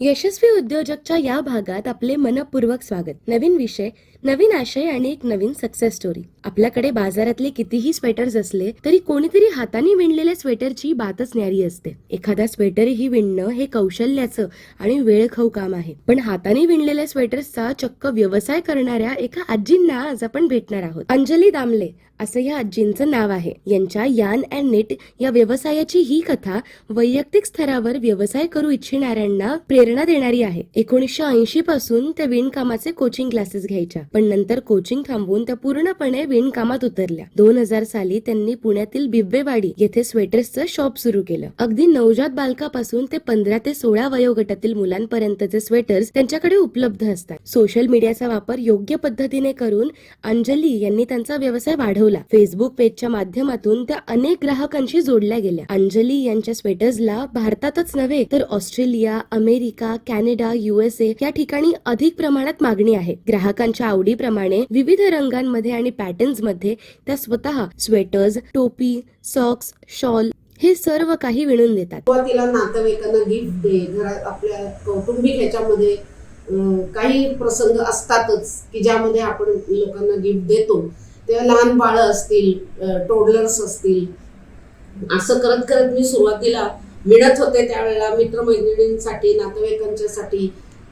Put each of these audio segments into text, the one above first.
यशस्वी उद्योजकच्या या भागात आपले मनपूर्वक स्वागत. नवीन विषय नवीन आशय आणि एक नवीन सक्सेस स्टोरी आपल्याकडे बाजारातले कितीही स्वेटर्स असले तरी कोणीतरी हाताने विणलेल्या स्वेटरची बातच न्यारी असते. एखादा स्वेटर ही विणणं हे कौशल्याचं आणि वेळखाऊ काम आहे. पण हाताने विणलेल्या स्वेटर्सचा चक्क व्यवसाय करणाऱ्या एका आजींना आज आपण भेटणार आहोत. अंजली दामले असं या आजींचं नाव आहे. यांच्या यान अँड नेट या व्यवसायाची ही कथा वैयक्तिक स्तरावर व्यवसाय करू इच्छिणाऱ्यांना प्रेरणा देणारी आहे. एकोणीसशे ऐंशी पासून त्या विणकामाचे कोचिंग क्लासेस घ्यायच्या. पण नंतर कोचिंग थांबवून त्या पूर्णपणे विणकामात उतरल्या. दोन हजार साली त्यांनी पुण्यातील बिब्बेवाडी येथे स्वेटर्सचं शॉप सुरू केलं. अगदी नवजात बालकापासून ते पंधरा ते सोळा वयोगटातील मुलांपर्यंतचे स्वेटर्स त्यांच्याकडे उपलब्ध असतात. सोशल मीडियाचा वापर योग्य पद्धतीने करून अंजली यांनी त्यांचा व्यवसाय वाढवला. फेसबुक पेजच्या माध्यमातून त्या अनेक ग्राहकांशी जोडल्या गेल्या. अंजली यांच्या स्वेटर्सला भारतातच नव्हे तर ऑस्ट्रेलिया अमेरिका कॅनडा युएसए या ठिकाणी अधिक प्रमाणात मागणी आहे. ग्राहकांच्या आवडीप्रमाणे विविध रंगांमध्ये आणि पॅटर्न्समध्ये त्या स्वतः स्वेटर्स टोपी सॉक्स शॉल हे सर्व काही विणून देतात. सुरुवातीला नातेवाईकांना गिफ्ट दे घरात आपल्या कौटुंबिक ह्याच्यामध्ये अं, काही प्रसंग असतातच की ज्यामध्ये आपण लोकांना गिफ्ट देतो. तेव्हा लहान बाळं असतील टोडलर्स असतील असं करत करत मी सुरुवातीला मिळत होते त्यावेळेला मित्रमैत्रिणींसाठी नातेवाईकांच्यासाठी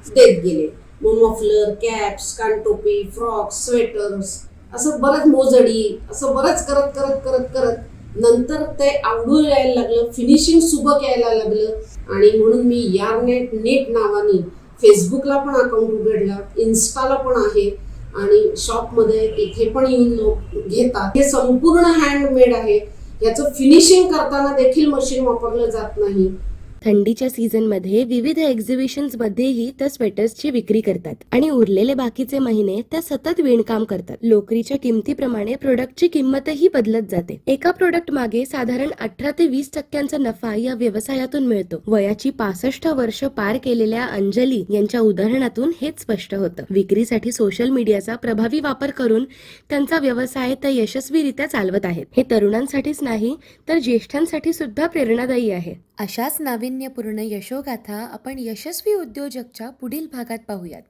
देत गेले. मग मफलर कॅप्स कानटोपी फ्रॉक्स स्वेटर्स असं बरंच मोजडी असं बरंच करत करत करत करत नंतर ते आवडू यायला लागलं फिनिशिंग सुबक यायला लागलं आणि म्हणून मी यारनेट नेट नावाने फेसबुकला पण अकाउंट उघडला इन्स्टाला पण आहे आणि शॉपमध्ये इथे पण येऊन लोक घेतात. हे संपूर्ण हँडमेड आहे. याचं फिनिशिंग करताना देखील मशीन वापरलं जात नाही. थंडीच्या सीझनमध्ये विविध एक्झिबिशन्स मध्येही त्या स्वेटर्सची विक्री करतात. आणि उरलेले बाकीचे महिने त्या सतत विणकाम करतात. लोकरीच्या किमतीप्रमाणे प्रोडक्टची किंमतही बदलत जाते. एका प्रोडक्ट मागे साधारण अठरा ते वीस टक्क्यांचा नफा या व्यवसायातून मिळतो. वयाची पासष्ट वर्ष पार केलेल्या अंजली यांच्या उदाहरणातून हेच स्पष्ट होतं. विक्रीसाठी सोशल मीडियाचा प्रभावी वापर करून त्यांचा व्यवसाय त्या यशस्वीरित्या चालवत आहेत. हे तरुणांसाठीच नाही तर ज्येष्ठांसाठी सुद्धा प्रेरणादायी आहे. अशाच नवीन नाविन्यपूर्ण यशोगाथा आपण यशस्वी उद्योजकच्या पुढील भागात पाहूयात.